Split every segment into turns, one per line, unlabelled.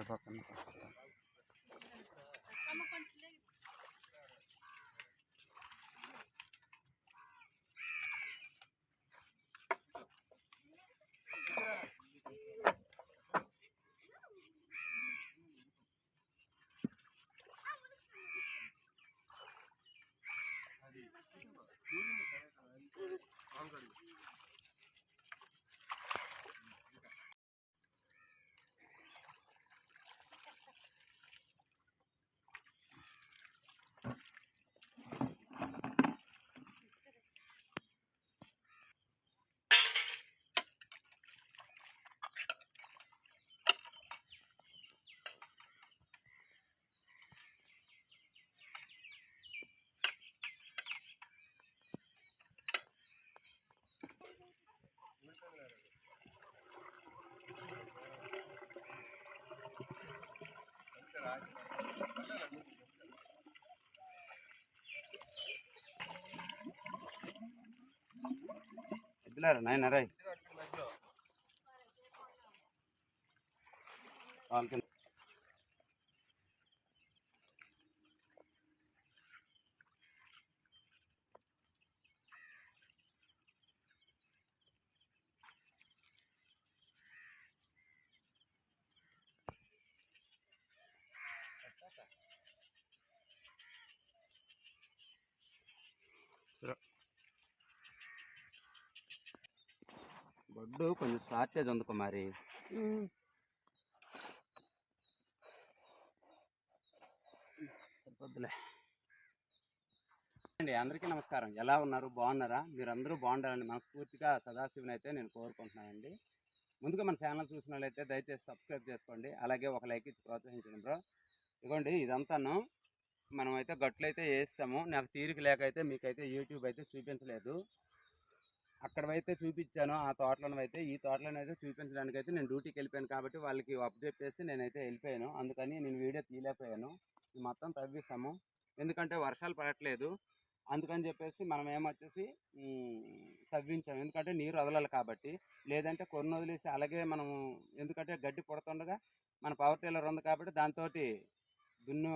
Sesuatu. ఎద్దులారా నాయన రాయ్ వాళ్ళకి బొడ్డు కొంచెం షార్టేజ్ ఉంది కుమారి. సరిపోద్దులే. అండి అందరికీ నమస్కారం. ఎలా ఉన్నారు? బాగున్నారా? మీరు అందరూ బాగుండాలని మనస్ఫూర్తిగా సదాశివుని అయితే నేను కోరుకుంటున్నానండి. ముందుగా మన ఛానల్ చూసిన వాళ్ళైతే దయచేసి సబ్స్క్రైబ్ చేసుకోండి. అలాగే ఒక లైక్ ఇచ్చి ప్రోత్సహించండి బ్రో. ఇదిగోండి ఇదంతాను. మనం అయితే గట్లు అయితే వేస్తాము. నాకు తీరిక లేక అయితే మీకైతే యూట్యూబ్ అయితే చూపించలేదు. అక్కడైతే చూపించాను ఆ తోటలను అయితే ఈ తోటలను అయితే చూపించడానికి అయితే నేను డ్యూటీకి వెళ్ళిపోయాను కాబట్టి వాళ్ళకి అప్డేట్ చేసి నేనైతే వెళ్ళిపోయాను. అందుకని నేను వీడియో తీయలేకపోయాను. మొత్తం తవ్విస్తాము ఎందుకంటే వర్షాలు పడట్లేదు. అందుకని చెప్పేసి మనం ఏమొచ్చేసి తవ్వించాము. ఎందుకంటే నీరు వదలాలి కాబట్టి. లేదంటే కొన్ని వదిలేసి అలాగే మనము ఎందుకంటే గడ్డి పుడుతుండగా మన పవర్ టీలర్ ఉంది కాబట్టి దాంతో దున్ను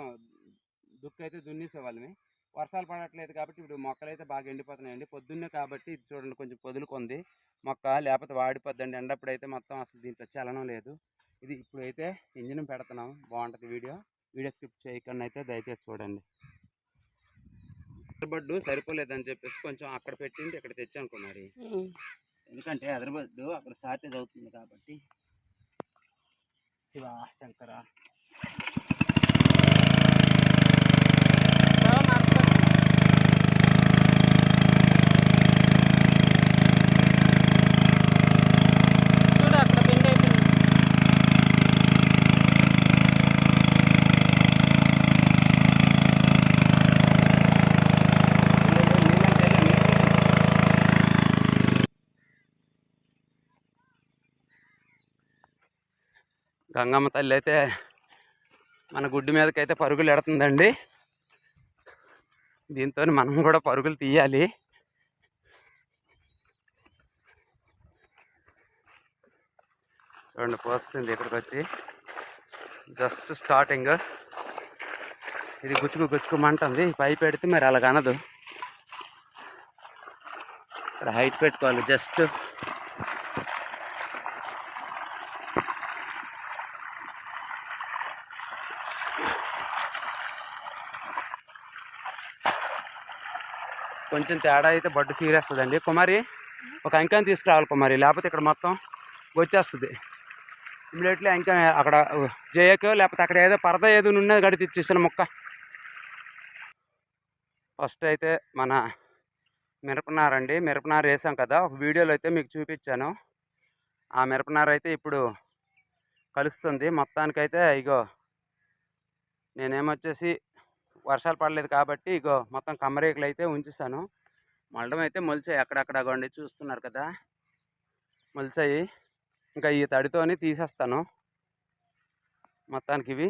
దుక్కు అయితే దున్నేసేవాళ్ళమే. వర్షాలు పడట్లేదు కాబట్టి ఇప్పుడు మొక్కలు అయితే బాగా ఎండిపోతున్నాయండి. పొద్దున్నే కాబట్టి ఇది చూడండి కొంచెం పొదులుకుంది. మొక్క లేకపోతే వాడిపోద్దండి. ఎండప్పుడు అయితే మొత్తం అసలు దీంట్లో చలనం లేదు. ఇది ఇప్పుడు అయితే ఇంజిన్ పెడుతున్నాం. బాగుంటుంది వీడియో. వీడియో స్కిప్ చేయకుండా అయితే దయచేసి చూడండి. బడ్డు సరిపోలేదని చెప్పేసి కొంచెం అక్కడ పెట్టింది ఇక్కడ తెచ్చాను కుమారి. ఎందుకంటే హైదరాబాద్ అక్కడ షార్టేజ్ అవుతుంది కాబట్టి శివ శంకర
చూడు అక్కడ బెండ్ అయిపోయింది
గంగమ్మ తల్లి అయితే మన గుడ్డు మీదకైతే పరుగులు ఎడుతుందండి. దీంతో మనం కూడా పరుగులు తీయాలి. చూడండి పోస్తుంది ఇక్కడికి వచ్చి జస్ట్ స్టార్టింగ్. ఇది గుచ్చుకు గుచ్చుకోమంటుంది. పై పెడితే మరి అలాగనదు. ఇక్కడ హైట్ పెట్టుకోవాలి జస్ట్. కొంచెం తేడా అయితే బడ్డు సీరియస్తుందండి కుమారి ఒక అంకాన్ని తీసుకురావాలి కుమారి. లేకపోతే ఇక్కడ మొత్తం వచ్చేస్తుంది. ఇమ్మీడియట్లీ ఇంకా అక్కడ జేయకో లేకపోతే అక్కడ ఏదో పరద ఏదో ఉన్నది గడి తెచ్చేసిన మొక్క. ఫస్ట్ అయితే మన మిరపనార అండి మిరపనార వేసాం కదా. ఒక వీడియోలో అయితే మీకు చూపించాను. ఆ మిరపనార అయితే ఇప్పుడు కలుస్తుంది. మొత్తానికైతే ఇగో నేనేమొచ్చేసి వర్షాలు పడలేదు కాబట్టి ఇగో మొత్తం కమ్మరేకులు అయితే ఉంచేసాను. మళ్ళడం అయితే మొలిచాయి అక్కడక్కడ కొండి చూస్తున్నారు కదా. మొలిచాయి. ఇంకా ఈ తడితోని తీసేస్తాను. మొత్తానికి ఇవి.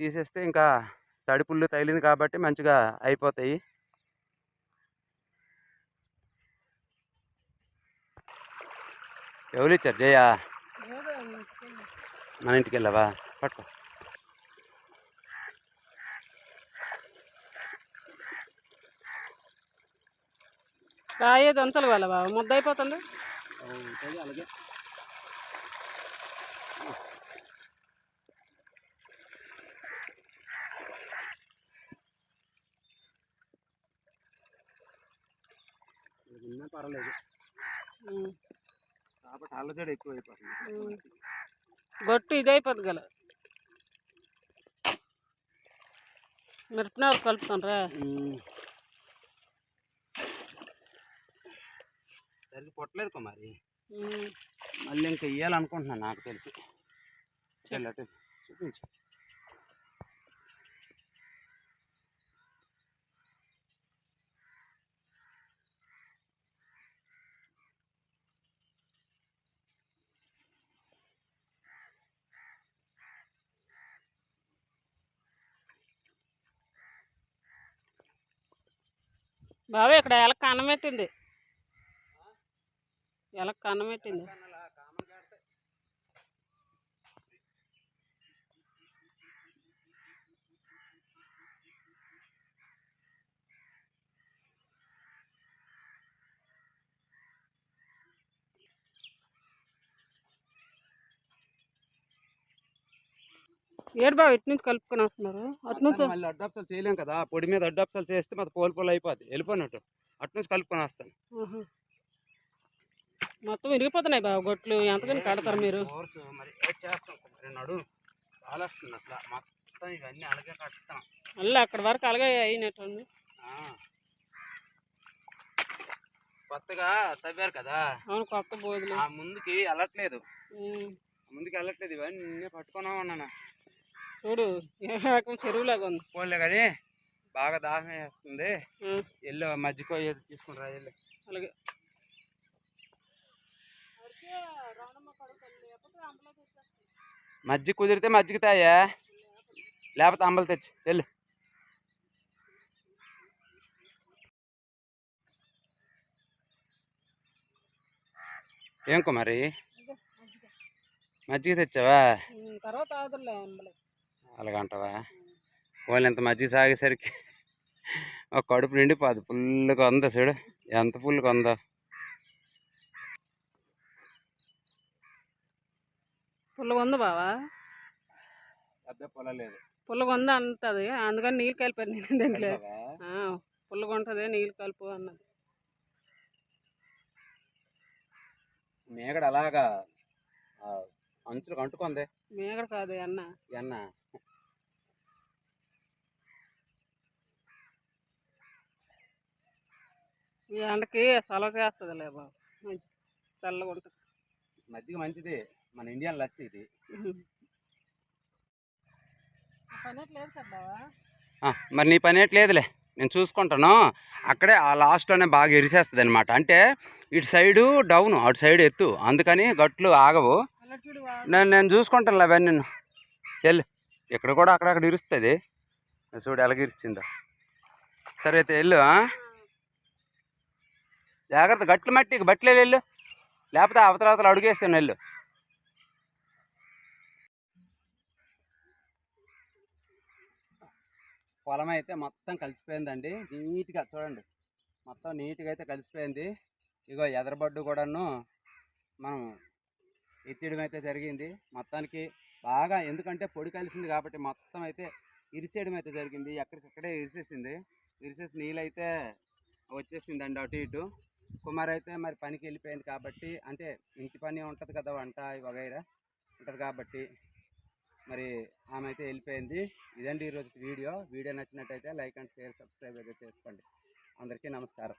తీసేస్తే ఇంకా తడి పుల్లు తగిలింది కాబట్టి మంచిగా అయిపోతాయి. ఎవరు ఇచ్చారు? జయ? మన ఇంటికి వెళ్ళావా పట్టుకో.
రాయే దంతలు వాళ్ళ బాబు ముద్ద అయిపోతుంది. ఉమ్.
కాబట్టి అల్లజడి ఎక్కువ అయిపోతుంది.
గొట్టు ఇది అయిపోద్ది గల. మిరపనారు కలుపుతానరా.
సరిగ్గా పొట్టలేదు కుమారి.
ఉమ్.
మళ్ళీ ఇంకా ఇయ్యాలనుకుంటున్నాను నాకు తెలిసి. వెళ్ళట్టు చూపించు.
బాబు ఇక్కడ ఎలక కన్నం కన్నం పెట్టింది? ఏడు బాబు ఇటు నుంచి కలుపుకొని వస్తున్నారు. అటు నుంచి
మళ్ళీ అడ్డాప్సాలు చేయలేం కదా. పొడి మీద అడ్డాప్సాలు చేస్తే మాది పోలు పోలు అయిపోద్ది. వెళ్ళిపోయినట్టు అటు నుంచి కలుపుకొని వస్తాను.
మొత్తం విరిగిపోతున్నాయి బాబు గొట్లు. ఎంతకని కడతారు మీరు? మళ్ళీ అక్కడ వరకు అలాగే అయినట్టుంది.
కొత్తగా తవ్వారు కదా?
అవును కొత్త బోధులు.
ముందుకి వెళ్ళట్లేదు. ముందుకి వెళ్ళట్లేదు. ఇవన్నీ పట్టుకున్నా ఉన్నాను.
చూడు రకం చెరువులాగా ఉంది.
పోలే కానీ బాగా దాహం వేస్తుంది. ఎల్లు మజ్జిగ ఏదో తీసుకుని రా ఎల్లు
అలాగే.
మజ్జిగ కుదిరితే మజ్జిగ తాయా? లేకపోతే అంబలు తెచ్చి వెళ్ళు. ఏం కుమారి? మజ్జిగ. తెచ్చావా? అలాగంటావా? వాళ్ళు ఎంత మజ్జిగ సాగేసరికి ఒక కడుపు నిండిపోదు ఫుల్గా ఉందా చూడు. ఎంత ఫుల్గా ఉందో
పుల్లగా ఉంది బావా?
పెద్ద పొలలేదు
పుల్లగా ఉంది అంటది. అందుకని నీళ్ళు కలిపాను నేను దీంట్లో. పుల్లగా ఉంటుంది నీళ్ళు కలుపు అన్నది.
మేగడ అలాగా ఆ, అంచులకు అంటుకుంది.
మేగడ కాదు అన్న
ఎన్న?
ఈ ఎండకి సలవ చేస్తుందిలే బాబు. మంచి చల్లగా ఉంటుంది
మజ్జిగ మంచిది. మన ఇండియన్ లస్సీ ఇది. మరి నీ పని ఏట్లేదులే నేను చూసుకుంటాను. అక్కడే ఆ లాస్ట్లోనే బాగా ఎరిసేస్తుంది అనమాట అంటే ఇటు సైడు డౌన్ అటు సైడ్ ఎత్తు. అందుకని గట్లు ఆగవు. నేను నేను చూసుకుంటాను అవన్నీ. నేను వెళ్ళు. ఇక్కడ కూడా అక్కడక్కడ ఇరుస్తుంది. చూడు ఎలాగ ఇరిచిందో సరే అయితే వెళ్ళు? జాగ్రత్త. గట్లు మట్టి బట్టలే వెళ్ళు. లేకపోతే అవతల అవతల అడుగేస్తాను వెళ్ళు. పొలం అయితే మొత్తం కలిసిపోయిందండి. నీట్గా చూడండి. మొత్తం నీట్గా అయితే కలిసిపోయింది. ఇగో ఎదరబడ్డు కూడాను మనం ఎత్తేయడం అయితే జరిగింది. మొత్తానికి బాగా ఎందుకంటే పొడి కలిసింది కాబట్టి మొత్తం అయితే ఇరిసేయడం అయితే జరిగింది. ఎక్కడికక్కడే ఇరిసేసింది. ఇరిసేసి నీళ్ళైతే వచ్చేసిందండి అటు ఇటు. కుమార్ అయితే మరి పనికి వెళ్ళిపోయింది కాబట్టి అంటే ఇంటి పని ఉంటుంది కదా వంట వగైరా ఉంటుంది కాబట్టి మరి ఆమె అయితే వెళ్ళిపోయింది. ఇదండి ఈరోజు వీడియో. వీడియో నచ్చినట్టయితే లైక్ అండ్ షేర్ సబ్స్క్రైబ్ అయితే చేసుకోండి. అందరికీ నమస్కారం.